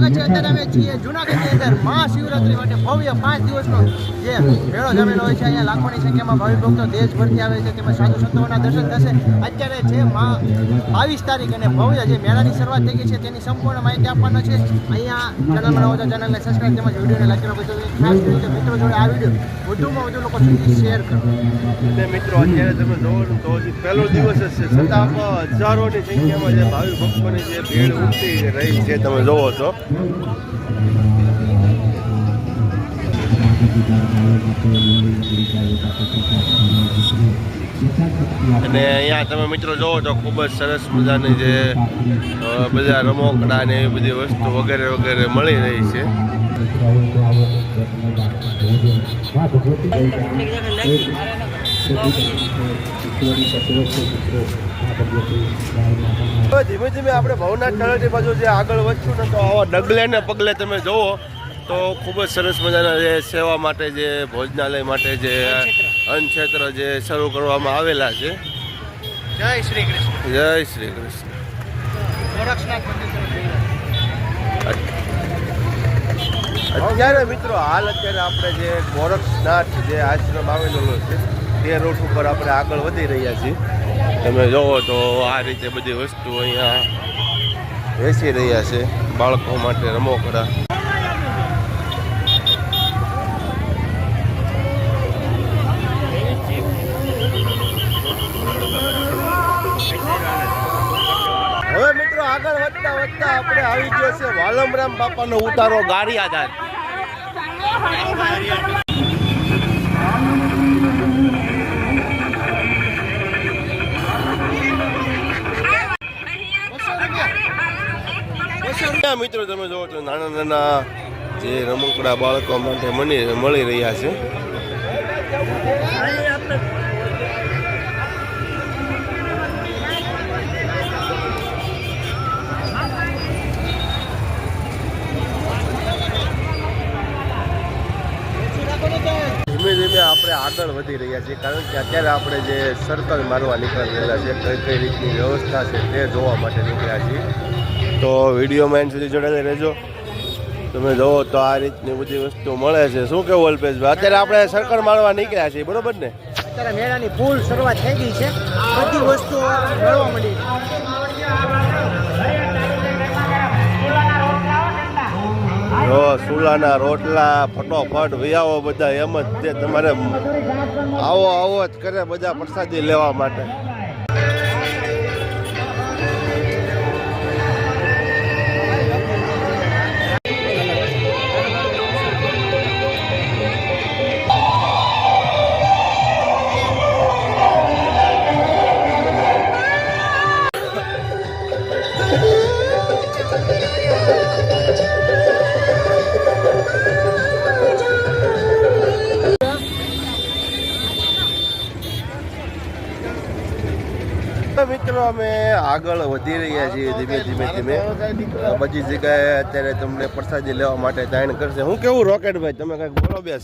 હાર્દિક છે. અત્યારે અમે છીએ જુનાગઢની અંદર મહાશિવરાત્રી માટે ભવ્ય પાંચ દિવસનો જે મેળો જમેલો છે. અહીંયા લાખોની સંખ્યામાં ભાવિક ભક્તો દેશભરથી આવે છે. તેમાં સાધુ દર્શન થશે. અત્યારે છે બાવીસ તારીખ અને ભવ્ય જે મેળાની શરૂઆત થઈ ગઈ છે, તેની સંપૂર્ણ માહિતી આપવાનો છે. અહીંયા ચેનલ બનાવો તો ચેનલને તેમજ વિડીયોને લાઈક કરીને મિત્રો જોડે આ વીડિયો વધુમાં વધુ લોકો સુધી શેર કરો. મિત્રો, અત્યારે તમે જોવો તો પહેલો દિવસ જ છે. છતાં હજારોની સંખ્યામાં જે ભાવિ ભક્તોની જે ભીડ રહી છે, તમે જોવો છો અને અહીંયા તમે મિત્રો જોવો તો ખૂબ જ સરસ મજાની જે બધા રમકડા ને એવી બધી વસ્તુ વગેરે વગેરે મળી રહી છે. હવે ધીમે ધીમે આપણે ભવનાથ તળાટી બાજુ જે આગળ વધશું ને તો આવા ડગલે ને પગલે તમે જોવો તો ખૂબ જ સરસ મજાના જે સેવા માટે જે ભોજનાલય માટે જે અન્નક્ષેત્ર જે શરૂ કરવામાં આવેલા છે. જય શ્રી કૃષ્ણ. જય શ્રી કૃષ્ણ. અત્યારે મિત્રો હાલ અત્યારે આપણે જે ગોરક્ષનાથ જે આશ્રમ આવેલો છે તે રૂટ ઉપર આપણે આગળ વધી રહ્યા છીએ. તમે જોવો તો આ રીતે બધી વસ્તુ અહીંયા વેચી રહ્યા છે બાળકો માટે રમોકડા હવે મિત્રો આગળ વધતા વધતા આપણે આવી ગયો છે વાલમરામ બાપાનો ઉતારો ગારિયાદાર ત્યાં મિત્રો તમે જોવો છો નાના નાના જે રમકડા બાળકો માટે મળી મળી રહ્યા છે. ધીમે ધીમે આપણે આગળ વધી રહ્યા છીએ કારણ કે અત્યારે આપણે જે સર્કલ મારવા નીકળી રહેલા છે કઈ કઈ રીતની વ્યવસ્થા છે તે જોવા માટે નીકળ્યા છીએ. તો વિડીયોમાં એન સુધી જોડાઈને રહેજો. તમે જોવો તો આ રીતની બધી વસ્તુ મળે છે. શું કેવું અલ્પેશભાઈ અત્યારે આપણે સર્કલ મારવા નીકળ્યા છીએ બરોબર ને? અત્યારે મેળાની ફૂલ શરૂઆત થઈ ગઈ છે. બધી વસ્તુઓ મળવા મળી. જો સુલાના રોટલા ફટોફટ વિયાવો બધા એમ જ તે તમારે આવો આવો જ કરે બધા પ્રસાદી લેવા માટે. મિત્રો, અમે આગળ વધી રહ્યા છીએ ધીમે ધીમે ધીમે. બધી જગ્યાએ અત્યારે તમને પ્રસાદી લેવા માટે દાયણ કરશે. હું કેવું, રોકેટભાઈ, તમે કંઈક બોલો બે એ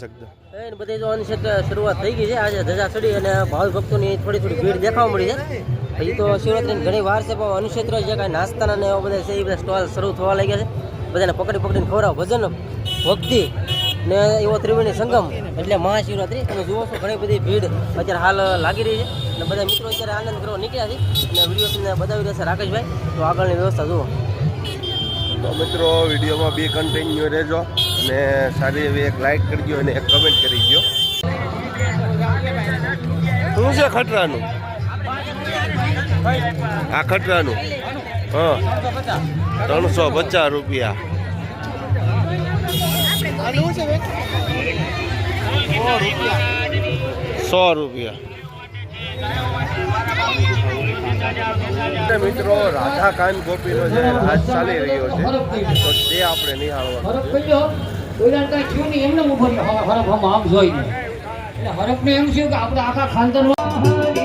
બધી જો અનશક શરૂઆત થઈ ગઈ છે. આજે ધજા ચડી અને ભાવિ ભક્તોની થોડી થોડી ભીડ દેખાવા મળી છે. હજી તો શિવરાત્રીની ઘણી વાર છે, પણ અનુક્ષેત્ર જે કાંઈ નાસ્તાના ને બધા છે, એ બધા સ્ટોલ શરૂ થવા લાગ્યા છે. બધાને પકડી પકડીને ખવડાવ. ભજન, ભક્તિ ને એવો ત્રિવેણી સંગમ, એટલે મહાશિવરાત્રી. તમે જુઓ છો, ઘણી બધી ભીડ અત્યારે હાલ લાગી રહી છે. અને બધા મિત્રો અત્યારે આનંદ કરવા નીકળ્યા છે. અને વીડિયો તમને બતાવી રહેશે રાકેશભાઈ. તો આગળની વ્યવસ્થા જુઓ. તો મિત્રો, વિડીયોમાં બે કન્ટિન્યુ રહેજો અને સારી એવી એક લાઈક કરજો અને એક કમેન્ટ કરી દો શું છે ખટરાનું? આ ખટરાનું? હા. ત્રણસો પચાસ રૂપિયા. સો રૂપિયા. મિત્રો રાધા કાન ગોપીનો જે રાજ ચાલી રહ્યો છે, તો તે આપણે નિહાળવાનું હરફ આમ જોઈને. એટલે હરફને એમ છે કે આપણે આખા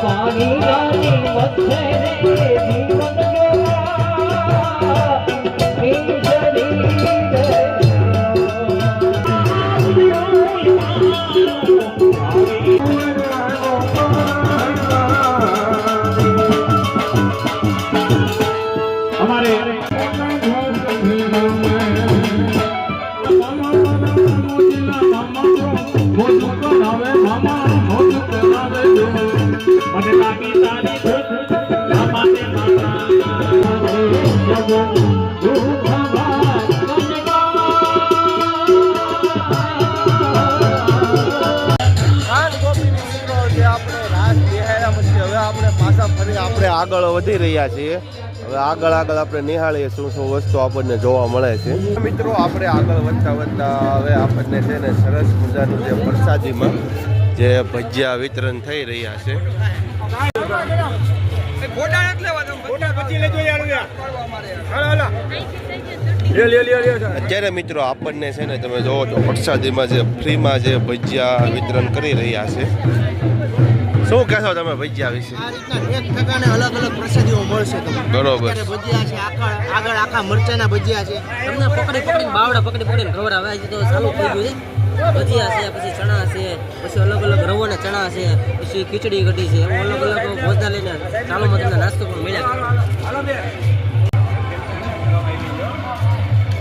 રે જીવન અમારે આપણે આગળ વધી રહ્યા છીએ. હવે આગળ આગળ આપણે નિહાળીએ શું શું વસ્તુ આપણને જોવા મળે છે. મિત્રો, આપણે આગળ વધતા વધતા હવે આપણને છે ને સરસ મજાનું જે પ્રસાદીમાં જે ભજીયા વિતરણ થઈ રહ્યા છે. અત્યારે મિત્રો, આપણને છે ને તમે જોવો છો પ્રસાદીમાં જે ફ્રીમાં જે ભજીયા વિતરણ કરી રહ્યા છે. શું કહેશો તમે ભજીયા વિશે આ રીતના એક ઠકાને અલગ અલગ પ્રસાદીઓ મળશે તમને બરોબર. ભજીયા છે આખા આગળ આખા મરચાના ભજીયા છે તમને પકડી પકડીને બાવડા પકડી પકડીને આવે હજી તો ચાલુ થઈ ગયું છે ભજીયા છે પછી ચણા છે પછી અલગ અલગ રવાના ચણા છે પછી ખીચડી કઢી છે અલગ અલગ ભોજના લઈને ચાલુમાં તમને નાસ્તો પણ મળ્યા.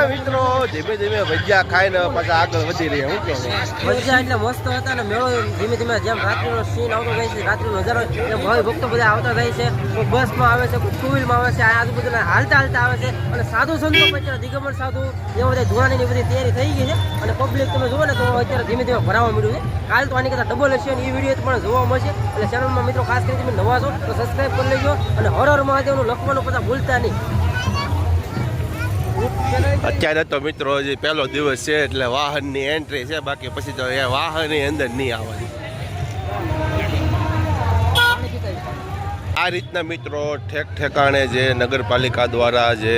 મિત્રો, ધીમે ધીમે ભજીયા ખાઈને પાછા આગળ વધી રહ્યા હું કહું. ભજીયા એટલે મસ્ત હતા અને મેળો ધીમે ધીમે જેમ રાત્રિનો સીન આવતો જાય છે, રાત્રિનો નજારો એમ ભાવિ ભક્તો બધા આવતા જાય છે. કોઈ બસમાં આવે છે, કોઈ ટુ વ્હીલમાં આવે છે, આ હાલતા હાલતા આવે છે. અને સાધુ સંતો અત્યારે દિગંબર સાધુ, એવા બધા ધોરણની બધી તૈયારી થઈ ગઈ છે. અને પબ્લિક તમે જુઓ ને તો અત્યારે ધીમે ધીમે ભરાવા મળ્યું છે. કાલ તો આની કરતાં ડબલ હશે અને એ વીડિયો પણ જોવા મળશે. એટલે ચેનલમાં મિત્રો ખાસ કરી તમે નવા છો તો સબસ્ક્રાઈબ કરી લેજો. અને હર મહાદેવનું લખવાનું બધા ભૂલતા નહીં. અત્યારે તો મિત્રો હજી પહેલો દિવસ છે એટલે વાહનની એન્ટ્રી છે, બાકી પછી તો એ વાહનની અંદર નહીં આવવાની. આ રીતના મિત્રો ઠેક ઠેકાણે જે નગરપાલિકા દ્વારા જે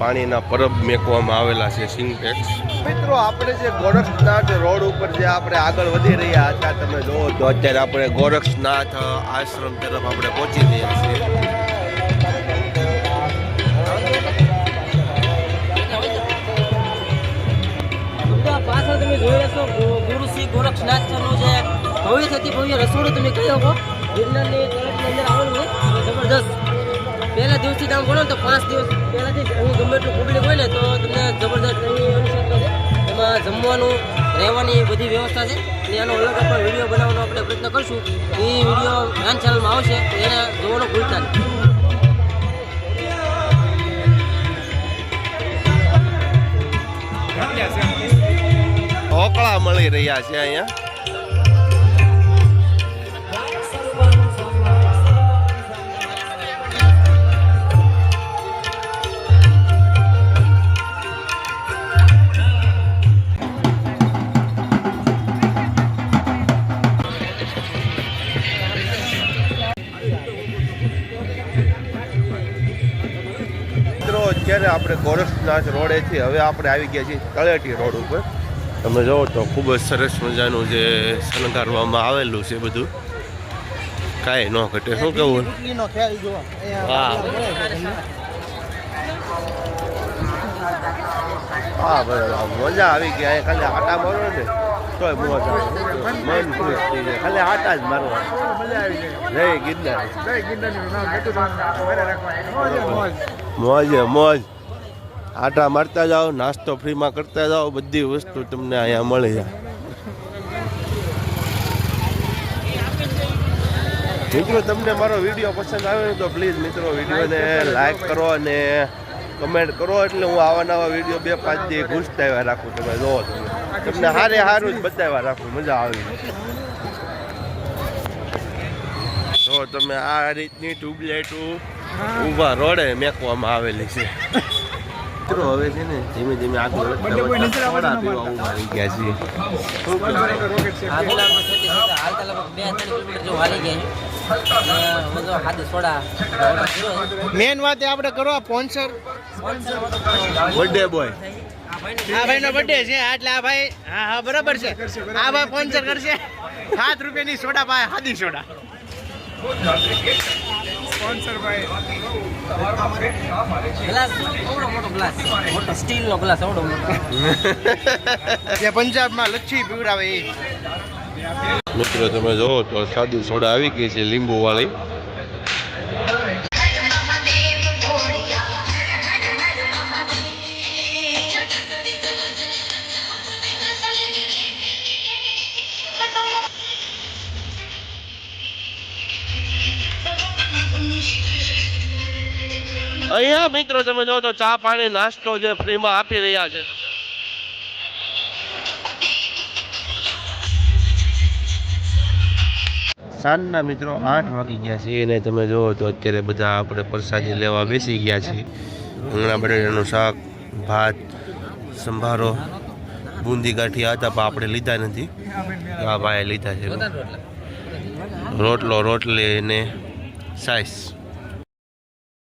પાણીના પરબ મેકવામાં આવેલા છે સિન્ટેક્સ મિત્રો, આપણે જે ગોરખનાથ રોડ ઉપર જે આપણે આગળ વધી રહ્યા હતા, તમે જુઓ તો અત્યારે આપણે ગોરખનાથ આશ્રમ તરફ આપણે પહોંચી રહ્યા છીએ. ગુરુ શ્રી ગોરક્ષનાથનું જે ભવ્ય ભવ્ય રસોડું તમે કહી શકો. ગિરનારની જબરદસ્ત પહેલા દિવસથી તમે ગણો તો પાંચ દિવસ પહેલાંથી અહીં ગમે એટલું પબ્લિક તો તમને જબરદસ્ત એમાં જમવાનું, રહેવાની બધી વ્યવસ્થા છે. અને અલગ આપણે વીડિયો બનાવવાનો આપણે પ્રયત્ન કરશું. એ વીડિયો મેન ચેનલમાં આવશે. એને જોવાનું ભૂલતા નહીં. ઢોકળા મળી રહ્યા છે અહીંયા. અત્યારે આપણે ગોરખનાથ રોડેથી હવે આપણે આવી ગયા છીએ તળેટી રોડ ઉપર. તમે જુઓ તો ખૂબ જ સરસ મજાનું જે શણગારવામાં આવેલું છે બધું. કાંઈ ન ઘટે. શું કેવું વાહ. હા બરાબર. મજા આવી ગઈ. અહીંયા ખાલી આટા મારો ને. તોય મોજ આવે મન ખુશ થઈ જાય. ખાલી આટા જ મારવા. જય ગિરનાર. મોજે મોજ. આટા મારતા જાઓ નાસ્તો ફ્રીમાં કરતા જાઓ બધી વસ્તુ તમને અહીંયા મળી જાય. મિત્રો તમને મારો વીડિયો પસંદ આવ્યો તો પ્લીઝ મિત્રો વિડીયોને લાઈક કરો અને કમેન્ટ કરો એટલે હું આવા નવા વીડિયો બે પાંચ દી ઘૂસતા રાખું તમે જોવો તમને હારે સારું જ બતાવ્યા રાખું. મજા આવી તો તમે આ રીતની ટ્યુબલાઇટો ઊભા રોડે મેકવામાં આવેલી છે. મિત્રો હવે છે ને ધીમે ધીમે આગળ પીવા ઊભા ગયા છીએ. છે. મેન વાત એ આપણે કરો સ્પોન્સર. બર્થડે બોય આ ભાઈનો બર્થડે છે એટલે આ ભાઈ હા હા બરાબર છે. આ ભાઈ સ્પોન્સર કરશે. સાત રૂપિયાની સોડા ભાઈ હાદી સોડા. પંજાબમાં લચ્છી પીવડાવે મિત્રો તમે જોવો તો સાદી સોડા આવી ગઈ છે લીંબુ વાળી અહીંયા મિત્રો, તમે જો તો ચા પાણી નાસ્તો જે ફ્રીમાં આપી રહ્યા છે. સાંજના મિત્રો આઠ વાગી ગયા છે અને તમે જુઓ તો અત્યારે બધા આપણે પ્રસાદી લેવા બેસી ગયા છીએ રીંગણા બટેટાનું શાક, ભાત, સંભારો, બુંદી ગાંઠિયા હતા, પણ આપણે લીધા નથી. આ ભાઈએ લીધા છે. રોટલો, રોટલી ને સાઈસ.